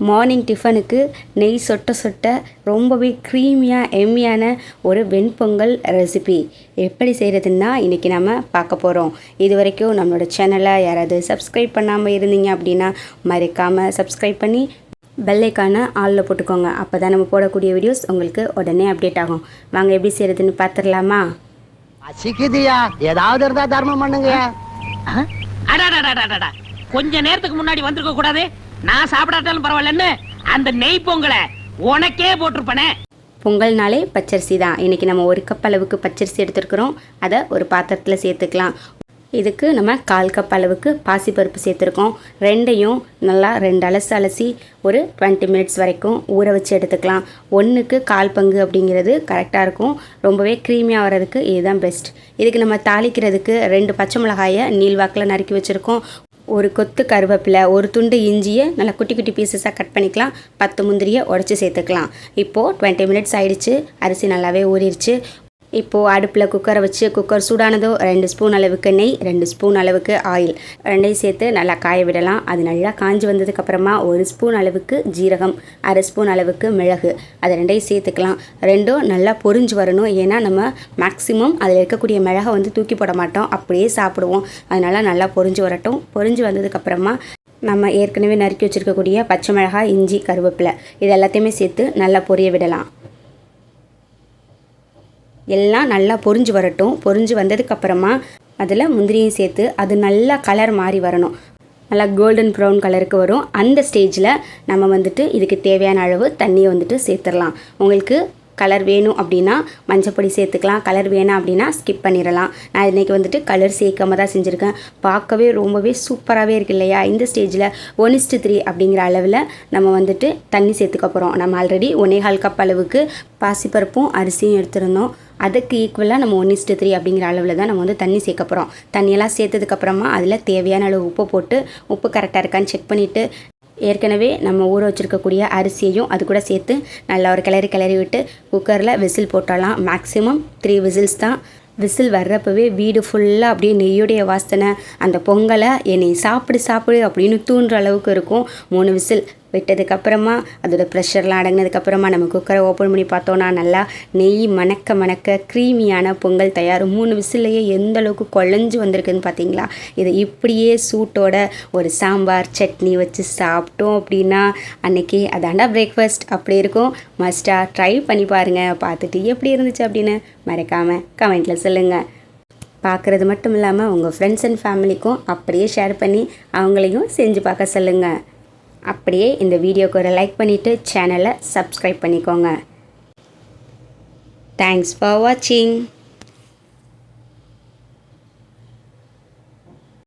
Morning டிஃபனுக்கு நெய் சொட்ட சொட்ட ரொம்பவே க்ரீமியாக எம்மியான ஒரு வெண்பொங்கல் ரெசிபி எப்படி செய்கிறதுன்னா இன்றைக்கி நம்ம பார்க்க போகிறோம் இது வரைக்கும் நம்மளோட சேனலை யாராவது சப்ஸ்கிரைப் பண்ணாமல் இருந்தீங்க அப்படின்னா மறக்காமல் சப்ஸ்கிரைப் பண்ணி பெல்லைக்கான ஆளில் போட்டுக்கோங்க. அப்போ தான் நம்ம போடக்கூடிய வீடியோஸ் உங்களுக்கு உடனே அப்டேட் ஆகும். வாங்க எப்படி செய்கிறதுன்னு பார்த்துடலாமா? பசிக்குதுயா? ஏதாவது இருந்தா தர்மம் பண்ணுங்கயா அடாடாடாடாடா கொஞ்ச நேரத்துக்கு முன்னாடி வந்திருக்க கூடாது. நான் சாப்பிடாட்டாலும் பரவாயில்லன்னு அந்த நெய் பொங்கலை உனக்கே போட்டிருப்பனே. பொங்கல்னாலே பச்சரிசி தான். இன்றைக்கி நம்ம ஒரு கப் அளவுக்கு பச்சரிசி எடுத்துருக்குறோம். அதை ஒரு பாத்திரத்தில் சேர்த்துக்கலாம். இதுக்கு நம்ம கால் கப் அளவுக்கு பாசிப்பருப்பு சேர்த்துருக்கோம். ரெண்டையும் நல்லா ரெண்டு அலசு அலசி ஒரு டுவெண்ட்டி மினிட்ஸ் வரைக்கும் ஊற வச்சு எடுத்துக்கலாம். ஒன்றுக்கு கால் பங்கு அப்படிங்கிறது கரெக்டாக இருக்கும். ரொம்பவே க்ரீமியாக வர்றதுக்கு இதுதான் பெஸ்ட் இதுக்கு நம்ம தாளிக்கிறதுக்கு ரெண்டு பச்சை மிளகாயை நீள்வாக்கில் நறுக்கி வச்சுருக்கோம். ஒரு கொத்து கருவேப்பிலை ஒரு துண்டு இஞ்சியை நல்லா குட்டி குட்டி பீசஸாக கட் பண்ணிக்கலாம். பத்து முந்திரியை உடச்சி சேர்த்துக்கலாம். இப்போது டுவெண்ட்டி மினிட்ஸ் ஆயிடுச்சு. அரிசி நல்லாவே ஊறிடுச்சு இப்போது அடுப்பில் குக்கரை வச்சு குக்கர் சூடானதும் ரெண்டு ஸ்பூன் அளவுக்கு நெய் ரெண்டு ஸ்பூன் அளவுக்கு ஆயில் ரெண்டையும் சேர்த்து நல்லா காய விடலாம். அது நல்லா காஞ்சி வந்ததுக்கப்புறமா ஒரு ஸ்பூன் அளவுக்கு ஜீரகம் அரை ஸ்பூன் அளவுக்கு மிளகு. அதை ரெண்டையும் சேர்த்துக்கலாம். ரெண்டும் நல்லா பொரிஞ்சு வரணும். ஏன்னா நம்ம மேக்ஸிமம் அதில் இருக்கக்கூடிய மிளகை வந்து தூக்கி போட மாட்டோம். அப்படியே சாப்பிடுவோம். அதனால் நல்லா பொரிஞ்சு வரட்டும். பொரிஞ்சு வந்ததுக்கப்புறமா நம்ம ஏற்கனவே நறுக்கி வச்சுருக்கக்கூடிய பச்சை மிளகாய் இஞ்சி கருவேப்பிலை இது எல்லாத்தையுமே சேர்த்து நல்லா பொரிய விடலாம். எல்லாம் நல்லா பொரிஞ்சு வரட்டும். பொரிஞ்சு வந்ததுக்கப்புறமா அதில் முந்திரியும் சேர்த்து அது நல்லா கலர் மாறி வரணும். நல்லா கோல்டன் ப்ரௌன் கலருக்கு வரும். அந்த ஸ்டேஜில் நம்ம வந்துட்டு இதுக்கு தேவையான அளவு தண்ணியை வந்துட்டு சேர்த்துடலாம். உங்களுக்கு கலர் வேணும் அப்படின்னா மஞ்சப்பொடி சேர்த்துக்கலாம். கலர் வேணாம் அப்படின்னா ஸ்கிப் பண்ணிடலாம் நான் இன்றைக்கி வந்துட்டு கலர் சேர்க்காம தான் செஞ்சுருக்கேன். பார்க்கவே ரொம்பவே சூப்பராகவே இருக்கு இல்லையா? இந்த ஸ்டேஜில் ஒன் இஸ்டு த்ரீ அப்படிங்கிற அளவில் நம்ம வந்துட்டு தண்ணி சேர்த்துக்க போகிறோம் நம்ம ஆல்ரெடி ஒன்னேகால் கப் அளவுக்கு பாசிப்பருப்பும் அரிசியும் எடுத்திருந்தோம். அதுக்கு ஈக்குவலாக நம்ம ஒன் இஸ்ட்டு த்ரீ அப்படிங்கிற அளவில் தான் நம்ம வந்து தண்ணி சேர்க்க போகிறோம் தண்ணியெல்லாம் சேர்த்ததுக்கப்புறமா அதில் தேவையான அளவு உப்பு போட்டு உப்பு கரெக்டாக இருக்கான்னு செக் பண்ணிவிட்டு ஏற்கனவே நம்ம ஊற வச்சுருக்கக்கூடிய அரிசியையும் அது கூட சேர்த்து நல்லா ஒரு கிளறி கிளறி விட்டு குக்கரில் விசில் போட்டலாம் மேக்ஸிமம் த்ரீ விசில்ஸ் தான். விசில் வர்றப்பவே வீடு ஃபுல்லாக அப்படியே நெய்யுடைய வாசனை அந்த பொங்கலை என்னை சாப்பிடு சாப்பிடு அப்படின்னு தூண்டுற அளவுக்கு இருக்கும். மூணு விசில். விட்டதுக்கப்புறமா அதோட ப்ரெஷர்லாம் அடங்கினதுக்கப்புறமா நம்ம குக்கரை ஓப்பன் பண்ணி பார்த்தோன்னா நல்லா நெய் மணக்க மணக்க க்ரீமியான பொங்கல் தயார். மூணு விசிலையே எந்த அளவுக்கு குழஞ்சு வந்திருக்குன்னு பார்த்தீங்களா? இதை இப்படியே சூட்டோட ஒரு சாம்பார் சட்னி வச்சு சாப்பிட்டோம் அப்படின்னா அன்னைக்கு அதாண்டா பிரேக்ஃபாஸ்ட் அப்படி இருக்கும். மஸ்டாக ட்ரை பண்ணி பாருங்கள் பார்த்துட்டு எப்படி இருந்துச்சு அப்படின்னு மறக்காமல் கமெண்ட்டில் சொல்லுங்கள் பார்க்குறது மட்டும் இல்லாமல் உங்கள் ஃப்ரெண்ட்ஸ் அண்ட் ஃபேமிலிக்கும் அப்படியே ஷேர் பண்ணி அவங்களையும் செஞ்சு பார்க்க சொல்லுங்கள் அப்படியே இந்த வீடியோக்கு ஒரு லைக் பண்ணிவிட்டு சேனலை சப்ஸ்கிரைப் பண்ணிக்கோங்க. தேங்க்ஸ் ஃபார் வாட்சிங்